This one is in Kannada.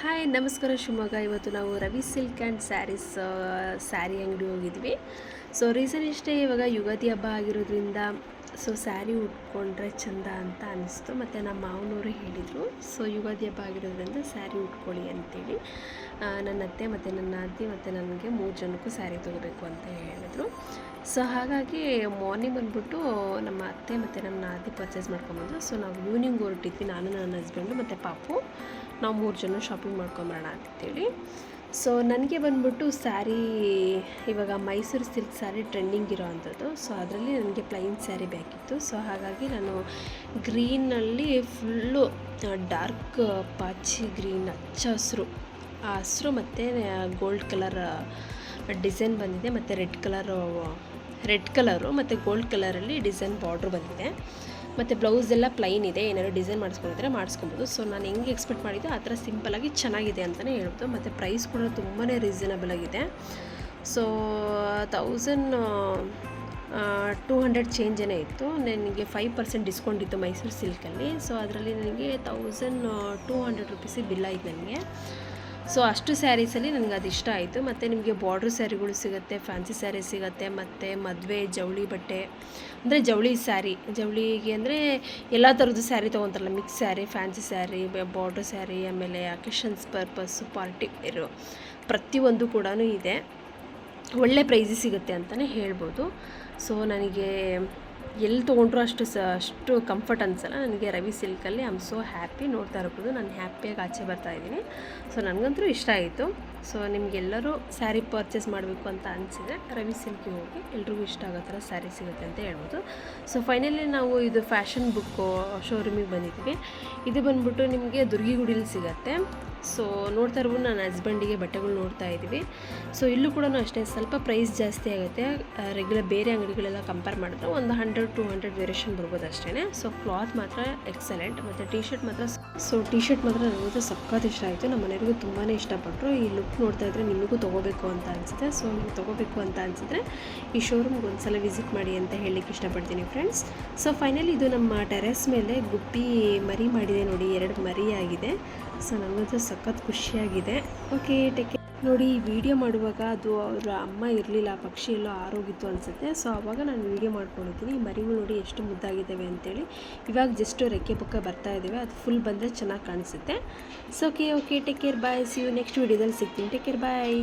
ಹಾಯ್, ನಮಸ್ಕಾರ ಶಿವಮೊಗ್ಗ. ಇವತ್ತು ನಾವು Ravi silk and sarees saree ಅಂಗಡಿ ಹೋಗಿದ್ವಿ. ಸೊ ರೀಸನ್ ಇಷ್ಟೇ, ಇವಾಗ ಯುಗಾದಿ ಹಬ್ಬ ಆಗಿರೋದ್ರಿಂದ, ಸೊ, ಸ್ಯಾರಿ ಉಟ್ಕೊಂಡ್ರೆ ಚಂದ ಅಂತ ಅನಿಸ್ತು. ಮತ್ತು ನಮ್ಮ ಮಾವನವರು ಹೇಳಿದರು, ಸೊ, ಯುಗಾದಿ ಹಬ್ಬ ಆಗಿರೋದ್ರಿಂದ ಸ್ಯಾರಿ ಉಟ್ಕೊಳ್ಳಿ ಅಂತೇಳಿ. ನನ್ನ ಅತ್ತೆ ಮತ್ತು ನನ್ನ ಅತ್ತೆ ಮತ್ತು ನನಗೆ ಮೂರು ಜನಕ್ಕೂ ಸ್ಯಾರಿ ತೊಗೋಬೇಕು ಅಂತ ಹೇಳಿದರು. ಸೊ ಹಾಗಾಗಿ ಮಾರ್ನಿಂಗ್ ಬಂದ್ಬಿಟ್ಟು ನಮ್ಮ ಅತ್ತೆ ಮತ್ತು ನನ್ನ ಅತ್ತೆ ಪರ್ಚೇಸ್ ಮಾಡ್ಕೊಂಬಂದು ಸೊ ನಾವು ಈವ್ನಿಂಗ್ ಹೊರಟಿದ್ವಿ. ನಾನು, ನನ್ನ ಹಸ್ಬೆಂಡು ಮತ್ತು ಪಾಪು. ನಾವು ಮೂರು ಜನ ಶಾಪಿಂಗ್ ಮಾಡ್ಕೊಂಬರೋಣ ಅಂತೇಳಿ. ಸೊ ನನಗೆ ಬಂದ್ಬಿಟ್ಟು ಸ್ಯಾರಿ ಇವಾಗ ಮೈಸೂರು ಸಿಲ್ಕ್ ಸ್ಯಾರಿ ಟ್ರೆಂಡಿಂಗ್ ಇರೋ ಅಂಥದ್ದು. ಸೊ ಅದರಲ್ಲಿ ನನಗೆ ಪ್ಲೈನ್ ಸ್ಯಾರಿ ಬೇಕಿತ್ತು. ಸೊ ಹಾಗಾಗಿ ನಾನು ಗ್ರೀನಲ್ಲಿ ಫುಲ್ಲು ಡಾರ್ಕ್ ಪಾಚಿ ಗ್ರೀನ್ ಹಚ್ಚ ಹಸಿರು. ಆ ಹಸಿರು ಮತ್ತು ಗೋಲ್ಡ್ ಕಲರ್ ಡಿಸೈನ್ ಬಂದಿದೆ. ಮತ್ತು ರೆಡ್ ಕಲರು ರೆಡ್ ಕಲರು ಮತ್ತು ಗೋಲ್ಡ್ ಕಲರಲ್ಲಿ ಡಿಸೈನ್ ಬಾರ್ಡ್ರ್ ಬಂದಿದೆ. ಮತ್ತು ಬ್ಲೌಸ್ ಎಲ್ಲ ಪ್ಲೈನ್ ಇದೆ, ಏನಾದ್ರು ಡಿಸೈನ್ ಮಾಡಿಸ್ಕೊಂಡಿದ್ರೆ ಮಾಡಿಸ್ಕೊಬೋದು. ಸೊ ನಾನು ಹೆಂಗೆ ಎಕ್ಸ್ಪೆಕ್ಟ್ ಮಾಡಿದ್ದು ಆ ಥರ ಸಿಂಪಲಾಗಿ ಚೆನ್ನಾಗಿದೆ ಅಂತಲೇ ಹೇಳ್ಬೋದು. ಮತ್ತು ಪ್ರೈಸ್ ಕೂಡ ತುಂಬಾ ರೀಸನಬಲ್ ಆಗಿದೆ. So thousand two hundred change ಇತ್ತು. ನನಗೆ ಫೈವ್ ಪರ್ಸೆಂಟ್ ಡಿಸ್ಕೌಂಟ್ ಇತ್ತು ಮೈಸೂರು ಸಿಲ್ಕಲ್ಲಿ ಸೊ ಅದರಲ್ಲಿ ನನಗೆ ತೌಸಂಡ್ ಟೂ ಹಂಡ್ರೆಡ್ ರುಪೀಸಿಗೆ ಬಿಲ್ ಆಯಿತು ನನಗೆ. ಸೊ ಅಷ್ಟು ಸ್ಯಾರೀಸಲ್ಲಿ ನನಗೆ ಅದು ಇಷ್ಟ ಆಯಿತು. ಮತ್ತು ನಿಮಗೆ ಬಾರ್ಡ್ರ್ ಸ್ಯಾರಿಗಳು ಸಿಗುತ್ತೆ, ಫ್ಯಾನ್ಸಿ ಸ್ಯಾರಿ ಸಿಗುತ್ತೆ, ಮತ್ತು ಮದುವೆ ಜವಳಿ ಬಟ್ಟೆ, ಅಂದರೆ ಜವಳಿ ಸ್ಯಾರಿ, ಜವಳಿಗೆ ಅಂದರೆ ಎಲ್ಲ ಥರದ್ದು sari ತೊಗೊತಾರಲ್ಲ, mix saree, fancy saree border saree, ಆಮೇಲೆ ಅಕೇಶನ್ಸ್ ಪರ್ಪಸ್ಸು ಪಾರ್ಟಿ ವೇರು ಪ್ರತಿಯೊಂದು ಕೂಡ ಇದೆ. ಒಳ್ಳೆ ಪ್ರೈಸ್ ಸಿಗುತ್ತೆ ಅಂತಲೇ ಹೇಳ್ಬೋದು. ಸೊ ನನಗೆ ಎಲ್ಲಿ ತೊಗೊಂಡ್ರು ಅಷ್ಟು ಸ, ಅಷ್ಟು ಕಂಫರ್ಟ್ ಅನ್ಸಲ್ಲ. ನನಗೆ ರವಿ ಸಿಲ್ಕಲ್ಲಿ ಐ ಆಮ್ ಸೋ ಹ್ಯಾಪಿ ನೋಡ್ತಾ ಇರ್ಬೋದು ನಾನು ಹ್ಯಾಪಿಯಾಗಿ ಆಚೆ ಬರ್ತಾ ಇದ್ದೀನಿ. ಸೊ ನನಗಂತೂ ಇಷ್ಟ ಆಯಿತು. ಸೊ ನಿಮಗೆಲ್ಲರೂ ಸ್ಯಾರಿ ಪರ್ಚೇಸ್ ಮಾಡಬೇಕು ಅಂತ ಅನಿಸಿದರೆ ರವಿ ಸಿಲ್ಕಿಗೆ ಹೋಗಿ ಎಲ್ರಿಗೂ ಇಷ್ಟ ಆಗೋ ಥರ ಸ್ಯಾರಿ ಸಿಗುತ್ತೆ ಅಂತ ಹೇಳ್ಬೋದು. ಸೊ ಫೈನಲಿ ನಾವು ಇದು ಫ್ಯಾಷನ್ ಬುಕ್ಕು ಶೋರೂಮಿಗೆ ಬಂದಿದ್ದೀವಿ. ಇದು ಬಂದ್ಬಿಟ್ಟು ನಿಮಗೆ ದುರ್ಗಿಗುಡಿಲಿ ಸಿಗುತ್ತೆ. ಸೊ ನೋಡ್ತಾ ಇರ್ಬೋದು ನನ್ನ ಹಸ್ಬೆಂಡಿಗೆ ಬಟ್ಟೆಗಳು ನೋಡ್ತಾ ಇದ್ದೀವಿ. ಸೊ ಇಲ್ಲೂ ಕೂಡ ಅಷ್ಟೇ ಸ್ವಲ್ಪ ಪ್ರೈಸ್ ಜಾಸ್ತಿ ಆಗುತ್ತೆ. ರೆಗ್ಯುಲರ್ ಬೇರೆ ಅಂಗಡಿಗಳೆಲ್ಲ ಕಂಪೇರ್ ಮಾಡಿದ್ರೆ ಒಂದು ಹಂಡ್ರೆಡ್ ಟು ಹಂಡ್ರೆಡ್ ವೇರಿಯೇಷನ್ ಬರ್ಬೋದು ಅಷ್ಟೇ ಸೊ ಕ್ಲಾತ್ ಮಾತ್ರ ಎಕ್ಸಲೆಂಟ್ ಮತ್ತು ಟಿ ಶರ್ಟ್ ಮಾತ್ರ ಸೊ ಟಿ ಶರ್ಟ್ ಮಾತ್ರ ನನಗಂತೂ ಸಖತ್ ಇಷ್ಟ ಆಯಿತು. ನಮ್ಮ ಮನೆಯವ್ರಿಗೂ ತುಂಬಾ ಇಷ್ಟಪಟ್ಟರು ಈ ಲುಕ್ ನೋಡ್ತಾ ಇದ್ದರೆ ನಿಮಗೂ ತೊಗೋಬೇಕು ಅಂತ ಅನಿಸುತ್ತೆ. ಸೊ ನೀವು ತೊಗೋಬೇಕು ಅಂತ ಅನಿಸಿದ್ರೆ ಈ ಶೋರೂಮ್ಗೆ ಒಂದು ಸಲ ವಿಸಿಟ್ ಮಾಡಿ ಅಂತ ಹೇಳಲಿಕ್ಕೆ ಇಷ್ಟಪಡ್ತೀನಿ ಫ್ರೆಂಡ್ಸ್ ಸೊ ಫೈನಲಿ ಇದು ನಮ್ಮ ಟೆರೆಸ್ ಮೇಲೆ ಗುಬ್ಬಿ ಮರಿ ಮಾಡಿದೆ ನೋಡಿ. ಎರಡು ಮರಿ ಆಗಿದೆ. ಸೊ ನನಗಂತೂ ಸಖತ್ ಖುಷಿಯಾಗಿದೆ. ಓಕೆ ಟೇಕ್ ನೋಡಿ, ಈ ವಿಡಿಯೋ ಮಾಡುವಾಗ ಅದು ಅವರ ಅಮ್ಮ ಇರಲಿಲ್ಲ ಪಕ್ಷಿ ಎಲ್ಲೋ ಆರೋಗಿತ್ತು ಅನಿಸುತ್ತೆ. ಸೊ ಆವಾಗ ನಾನು ವಿಡಿಯೋ ಮಾಡ್ಕೊಂಡಿದ್ದೀನಿ. ಮರಿಗಳು ನೋಡಿ ಎಷ್ಟು ಮುದ್ದಾಗಿದ್ದಾವೆ ಅಂತೇಳಿ. ಇವಾಗ ಜಸ್ಟ್ ರೆಕ್ಕೆ ಪಕ್ಕ ಬರ್ತಾ ಇದ್ದಾವೆ. ಅದು ಫುಲ್ ಬಂದರೆ ಚೆನ್ನಾಗಿ ಕಾಣಿಸುತ್ತೆ. So okay okay take care bye see you next ವಿಡಿಯೋದಲ್ಲಿ ಸಿಗ್ತೀನಿ. ಟೇಕ್ ಕೇರ್ ಬಾಯ್